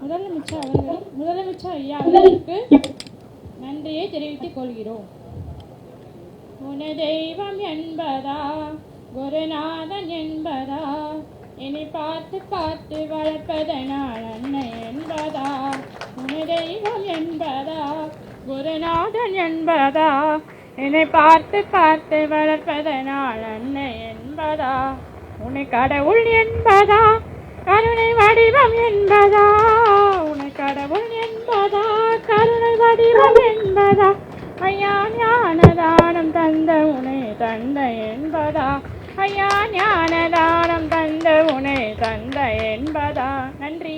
முதலமைச்சர் அவர்கள் முதலமைச்சர் ஐயா அவர்களுக்கு நன்றியை தெரிவித்துக் கொள்கிறோம். உன தெய்வம் என்பதா குருநாதன் என்பதா என்னை பார்த்து பார்த்து வளர்ப்பதனால் அன்னை என்பதா? உன தெய்வம் என்பதா குருநாதன் என்பதா? என்னை பார்த்து பார்த்து வளர்ப்பதனால் அன்னை என்பதா? உன்னை கடவுள் என்பதா? கருணை வடிவம் என்பதா? உன்னை கடவுள் என்பதா? கருணை வடிவம் என்பதா? ஐயா ஞானதானம் தந்த உனை தந்த என்பதா? ஐயா ஞானதானம் தந்த உனை தந்த என்பதா? நன்றி.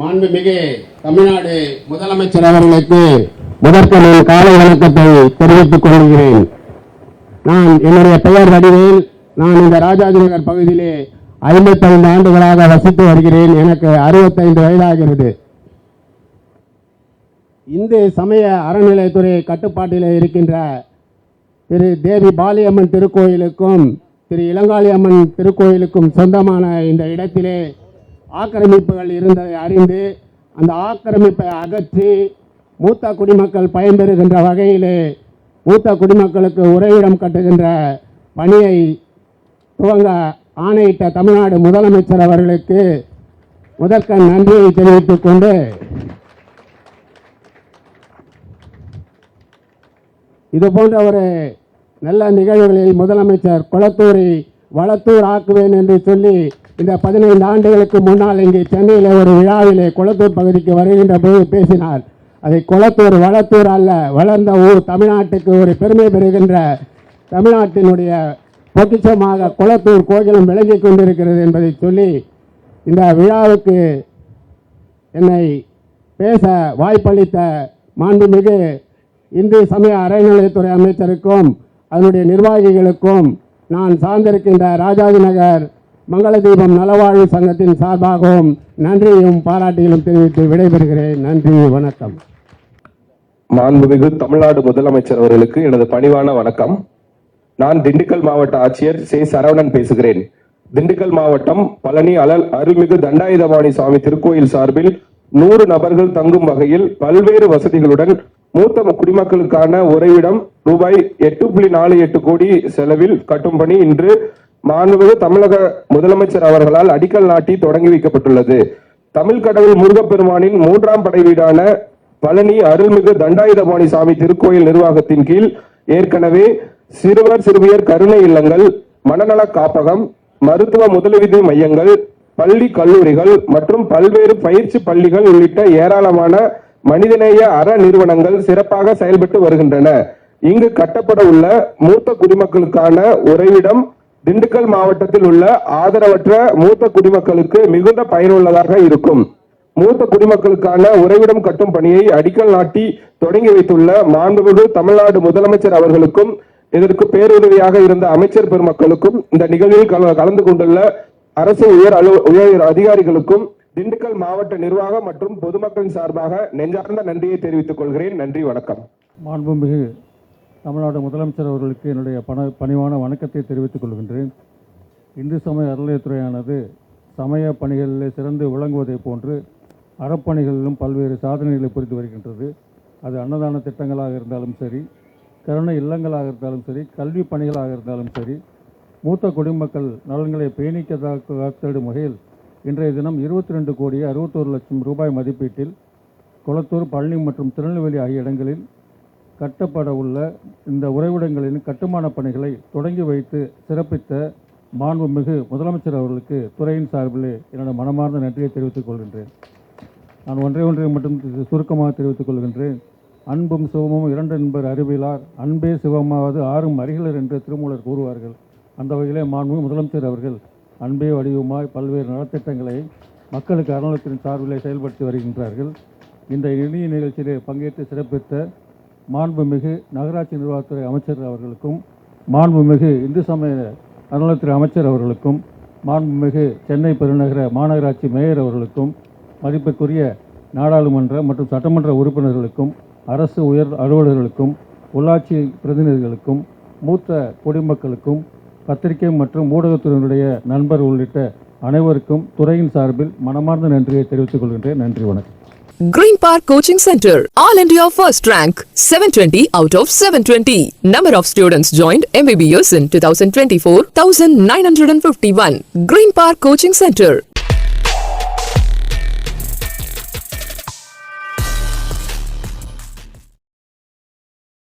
மாண்புமிகு தமிழ்நாடு முதலமைச்சர் அவர்களுக்கு முதற்கனின் காலை வணக்கத்தை தெரிவித்துக் கொள்கிறேன். நான் என்னுடைய பெயர் வடிவேல். நான் இந்த ராஜாஜி நகர் பகுதியிலே ஐம்பத்தைந்து ஆண்டுகளாக வசித்து வருகிறேன். எனக்கு அறுபத்தைந்து வயதாகிறது. இந்து சமய அறநிலையத்துறை கட்டுப்பாட்டில் இருக்கின்ற திரு தேவி பாலியம்மன் திருக்கோயிலுக்கும் திரு இளங்காளி அம்மன் திருக்கோயிலுக்கும் சொந்தமான இந்த இடத்திலே ஆக்கிரமிப்புகள் இருந்ததை அறிந்து அந்த ஆக்கிரமிப்பை அகற்றி மூத்த குடிமக்கள் பயன்பெறுகின்ற வகையிலே மூத்த குடிமக்களுக்கு உறைவிடம் கட்டுகின்ற பணியை துவங்க ஆணையிட்ட தமிழ்நாடு முதலமைச்சர் அவர்களுக்கு முதற்க நன்றியை தெரிவித்துக் கொண்டு இது போன்ற ஒரு நல்ல நிகழ்வுகளில் முதலமைச்சர் குளத்தூரை வளத்தூர் ஆக்குவேன் என்று சொல்லி இந்த பதினைந்து ஆண்டுகளுக்கு முன்னால் இங்கே சென்னையில் ஒரு விழாவிலே குளத்தூர் பகுதிக்கு வருகின்ற போது பேசினார். அதை குளத்தூர் வளத்தூர் அல்ல வளர்ந்த ஊர் தமிழ்நாட்டுக்கு ஒரு பெருமை பெறுகின்ற தமிழ்நாட்டினுடைய பொக்கிச்சமாக குளத்தூர் கோகிலம் விளங்கி கொண்டிருக்கிறது என்பதை சொல்லி இந்த விழாவுக்கு என்னை பேச வாய்ப்பளித்த மாண்புமிகு இந்து சமய அறநிலையத்துறை அமைச்சருக்கும் அதனுடைய நிர்வாகிகளுக்கும் நான் சார்ந்திருக்கின்ற ராஜாஜி நகர் மங்கள தீபம் நலவாழ்வு சங்கத்தின் சார்பாகவும் நன்றியும் பாராட்டியிலும் தெரிவித்து விடைபெறுகிறேன். நன்றி வணக்கம். மாண்புமிகு தமிழ்நாடு முதலமைச்சர் அவர்களுக்கு எனது பணிவான வணக்கம். நான் திண்டுக்கல் மாவட்ட ஆட்சியர் சே. சரவணன் பேசுகிறேன். திண்டுக்கல் மாவட்டம் பழனி அலல் அருள்மிகு தண்டாயுதபாணி சுவாமி திருக்கோயில் சார்பில் நூறு நபர்கள் தங்கும் வகையில் பல்வேறு வசதிகளுடன் மூத்த குடிமக்களுக்கான உறைவிடம் ரூபாய் எட்டு புள்ளி நாலு எட்டு கோடி செலவில் கட்டும் பணி இன்று மாண்புமிகு தமிழக முதலமைச்சர் அவர்களால் அடிக்கல் நாட்டி தொடங்கி வைக்கப்பட்டுள்ளது. தமிழ் கடவுள் முருகப்பெருமானின் மூன்றாம் படை வீடான பழனி அருள்மிகு தண்டாயுதபாணி சாமி திருக்கோயில் நிர்வாகத்தின் கீழ் ஏற்கனவே சிறுவர் சிறுமியர் கருணை இல்லங்கள் மனநல காப்பகம் மருத்துவ முதலுதவி மையங்கள் பள்ளி கல்லூரிகள் மற்றும் பல்வேறு பயிற்சி பள்ளிகள் உள்ளிட்ட ஏராளமான மனிதநேய அற நிறுவனங்கள் சிறப்பாக செயல்பட்டு வருகின்றன. இங்கு கட்டப்பட உள்ள மூத்த குடிமக்களுக்கான உறைவிடம் திண்டுக்கல் மாவட்டத்தில் உள்ள ஆதரவற்ற மூத்த குடிமக்களுக்கு மிகுந்த பயனுள்ளதாக இருக்கும். மூத்த குடிமக்களுக்கான உறைவிடம் கட்டும் பணியை அடிக்கல் நாட்டி தொடங்கி வைத்துள்ள மாண்புமிகு தமிழ்நாடு முதலமைச்சர் அவர்களுக்கும் இதற்கு பேருதவியாக இருந்த அமைச்சர் பெருமக்களுக்கும் இந்த நிகழ்வில் கல- கலந்து கொண்டுள்ள அரசு உயர் அலு உயர் அதிகாரிகளுக்கும் திண்டுக்கல் மாவட்ட நிர்வாகம் மற்றும் பொதுமக்களின் சார்பாக நெஞ்சார்ந்த நன்றியை தெரிவித்துக் கொள்கிறேன். நன்றி வணக்கம். மாண்புமிகு தமிழ்நாடு முதலமைச்சர் அவர்களுக்கு என்னுடைய பண பணிவான வணக்கத்தை தெரிவித்துக் கொள்கின்றேன். இந்து சமய அறநிலையத்துறையானது சமய பணிகளிலே சிறந்து விளங்குவதைப் போன்று அறப்பணிகளிலும் பல்வேறு சாதனைகளை புரிந்து வருகின்றது. அது அன்னதான திட்டங்களாக இருந்தாலும் சரி கருணை இல்லங்களாக இருந்தாலும் சரி கல்வி பணிகளாக இருந்தாலும் சரி மூத்த குடிமக்கள் நலன்களை பேணிக்க காத்திடும் வகையில் இன்றைய தினம் இருபத்தி ரெண்டு கோடி அறுபத்தோரு லட்சம் ரூபாய் மதிப்பீட்டில் குளத்தூர் பழனி மற்றும் திருநெல்வேலி ஆகிய இடங்களில் கட்டப்பட உள்ள இந்த உறைவிடங்களின் கட்டுமான பணிகளை தொடங்கி வைத்து சிறப்பித்த மாண்புமிகு முதலமைச்சர் அவர்களுக்கு துறையின் சார்பிலே என்னோட மனமார்ந்த நன்றியை தெரிவித்துக் கொள்கின்றேன். நான் ஒன்றை ஒன்றை மட்டும் சுருக்கமாக தெரிவித்துக் கொள்கின்றேன். அன்பும் சிவமும் இரண்டு என்பர் அறிவிலார். அன்பே சிவமாவது ஆறும் அறிகளர் என்று திருமூலர் கூறுவார்கள். அந்த வகையிலே மாண்புமிகு முதலமைச்சர் அவர்கள் அன்பே வடிவமாய் பல்வேறு நலத்திட்டங்களை மக்களுக்கு அறநலத்தின் சார்பிலே செயல்படுத்தி வருகின்றார்கள். இந்த இணைய நிகழ்ச்சியிலே பங்கேற்று சிறப்பித்த மாண்புமிகு நகராட்சி நிர்வாகத்துறை அமைச்சர் அவர்களுக்கும் மாண்புமிகு இந்து சமய அறநிலையத்துறை அமைச்சர் அவர்களுக்கும் மாண்புமிகு சென்னை பெருநகர மாநகராட்சி மேயர் அவர்களுக்கும் மதிப்பிற்குரிய நாடாளுமன்ற மற்றும் சட்டமன்ற உறுப்பினர்களுக்கும் அரசு உயர் அலுவலர்களுக்கும் உள்ளாட்சி பிரதிநிதிகளுக்கும் மூத்த குடிமக்களுக்கும் பத்திரிகை மற்றும் ஊடகத்துறையினுடைய நண்பர் உள்ளிட்ட அனைவருக்கும் துறையின் சார்பில் மனமார்ந்த நன்றியை தெரிவித்துக் கொள்கின்றேன் நன்றி வணக்கம் Green Park Coaching Center, All India First Rank, 720 out of 720. Number of students joined MBBS in 2024, 1951. Green Park Coaching Center,